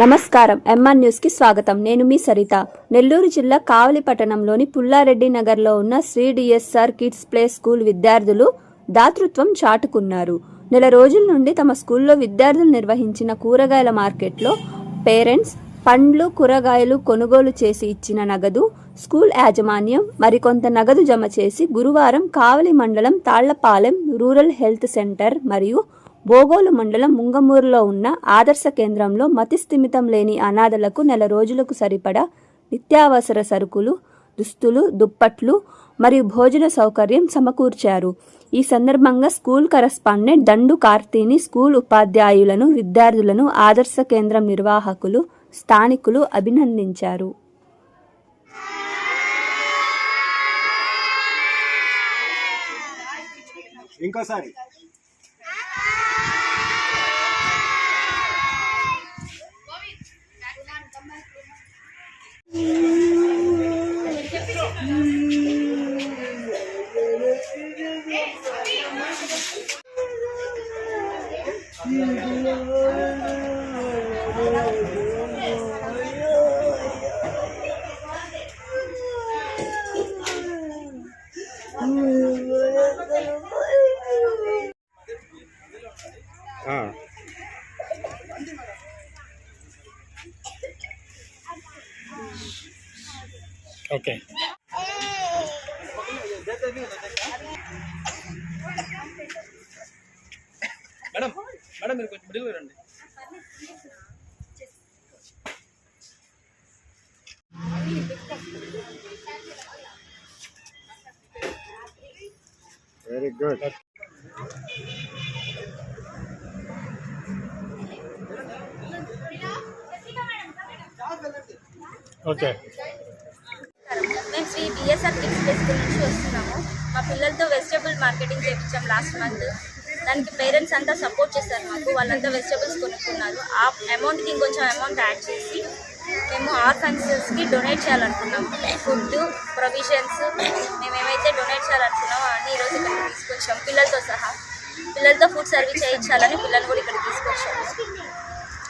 నమస్కారం. ఎంఆర్ న్యూస్కి స్వాగతం. నేను మీ సరిత. నెల్లూరు జిల్లా కావలి పట్టణంలోని పుల్లారెడ్డి నగర్లో ఉన్న Sri DSR kids play school విద్యార్థులు దాతృత్వం చాటుకున్నారు. నెల రోజుల నుండి తమ స్కూల్లో విద్యార్థులు నిర్వహించిన కూరగాయల మార్కెట్లో పేరెంట్స్ పండ్లు కూరగాయలు కొనుగోలు చేసి ఇచ్చిన నగదు స్కూల్ యాజమాన్యం మరికొంత నగదు జమ చేసి గురువారం కావలి మండలం తాళ్ళపాలెం రూరల్ హెల్త్ సెంటర్ మరియు బోగోలు మండలం ముంగమూరులో ఉన్న ఆదర్శ కేంద్రంలో మతిస్థిమితం లేని అనాథలకు నెల రోజులకు సరిపడా నిత్యావసర సరుకులు దుస్తులు దుప్పట్లు మరియు భోజన సౌకర్యం సమకూర్చారు. ఈ సందర్భంగా స్కూల్ కరస్పాండెంట్ దండు కార్తీని స్కూల్ ఉపాధ్యాయులను విద్యార్థులను ఆదర్శ కేంద్రం నిర్వాహకులు స్థానికులు అభినందించారు. ఇంకోసారి. ఓకే మేడం మేడం మీరు కొంచెం మిడిల్ రండి. వెరీ గుడ్ ఓకే మేము కిడ్స్ ప్లే స్కూల్ నుంచి వస్తున్నాము. మా పిల్లలతో వెజిటేబుల్ మార్కెటింగ్ చేయించాం లాస్ట్ మంత్ దానికి పేరెంట్స్ అంతా సపోర్ట్ చేశారు మాకు. వాళ్ళంతా వెజిటేబుల్స్ కొనుక్కున్నారు. ఆ అమౌంట్కి ఇంకొంచెం అమౌంట్ యాడ్ చేసి మేము ఆర్ఫన్సెస్కి డొనేట్ చేయాలనుకున్నాము. ఫుడ్ ప్రొవిజన్స్ మేము ఏమైతే డొనేట్ చేయాలనుకున్నామో అన్ని ఈరోజు ఇక్కడికి తీసుకొచ్చాం. పిల్లలతో సహా. పిల్లలతో ఫుడ్ సర్వీస్ చేయించాలని పిల్లలు కూడా ఇక్కడ తీసుకొచ్చాము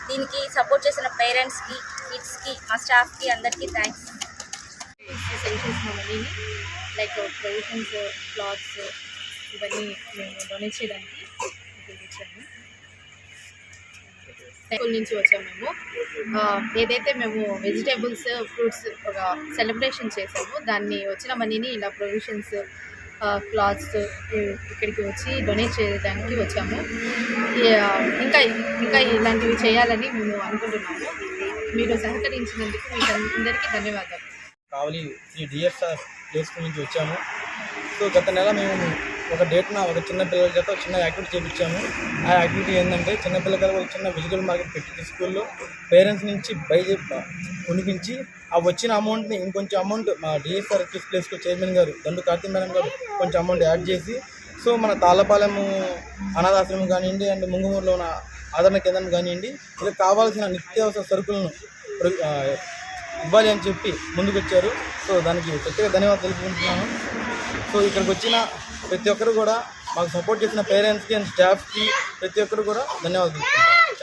దీనికి సపోర్ట్ చేసిన పేరెంట్స్కి కిడ్స్కి మా స్టాఫ్కి అందరికీ థ్యాంక్స్ సేవ్ మనీని లైక్ ప్రొవిజన్స్ క్లాత్స్ ఇవన్నీ మేము డొనేట్ చేయడానికి ఉపయోగించాము. స్కూల్ నుంచి వచ్చాము మేము ఏదైతే మేము వెజిటేబుల్స్ ఫ్రూట్స్ ఒక సెలబ్రేషన్ చేసాము దాన్ని వచ్చిన మనీని ఇలా ప్రొవిజన్స్ క్లాత్స్ ఇక్కడికి వచ్చి డొనేట్ చేయడానికి వచ్చాము. ఇంకా ఇంకా ఇలాంటివి చేయాలని మేము అనుకుంటున్నాము. మీరు సహకరించినందుకు మీకు అందరికీ ధన్యవాదాలు. Kavali Sri DSR play school నుంచి వచ్చాము. సో గత నెల మేము ఒక డేట్న ఒక చిన్న పిల్లల చేత ఒక చిన్న యాక్టివిటీ చేయించాము ఆ యాక్టివిటీ ఏంటంటే చిన్న పిల్లలకు ఒక చిన్న వెజిటబుల్ మార్కెట్ పెట్టి స్కూల్లో పేరెంట్స్ నుంచి బై కొనిపించి ఆ వచ్చిన అమౌంట్ని ఇంకొంచెం అమౌంట్ మా డిఎస్ఆర్ ఎక్స్ ప్లే చైర్మన్ గారు దండు కార్తీ మేడం గారు కొంచెం అమౌంట్ యాడ్ చేసి సో మన తాళ్ళపాలెము అనాథాశ్రమం కానివ్వండి అండ్ ముంగుమూరులో ఉన్న ఆదరణ కేంద్రం కానివ్వండి ఇలా కావాల్సిన నిత్యావసర సరుకులను ప్ర- ఇవ్వాలి అని చెప్పి ముందుకు వచ్చారు సో దానికి ప్రత్యేక ధన్యవాదాలు తెలుపుకుంటున్నాను. సో ఇక్కడికి వచ్చిన ప్రతి ఒక్కరు కూడా మాకు సపోర్ట్ చేసిన పేరెంట్స్కి అండ్ స్టాఫ్కి ప్రతి ఒక్కరు కూడా ధన్యవాదాలు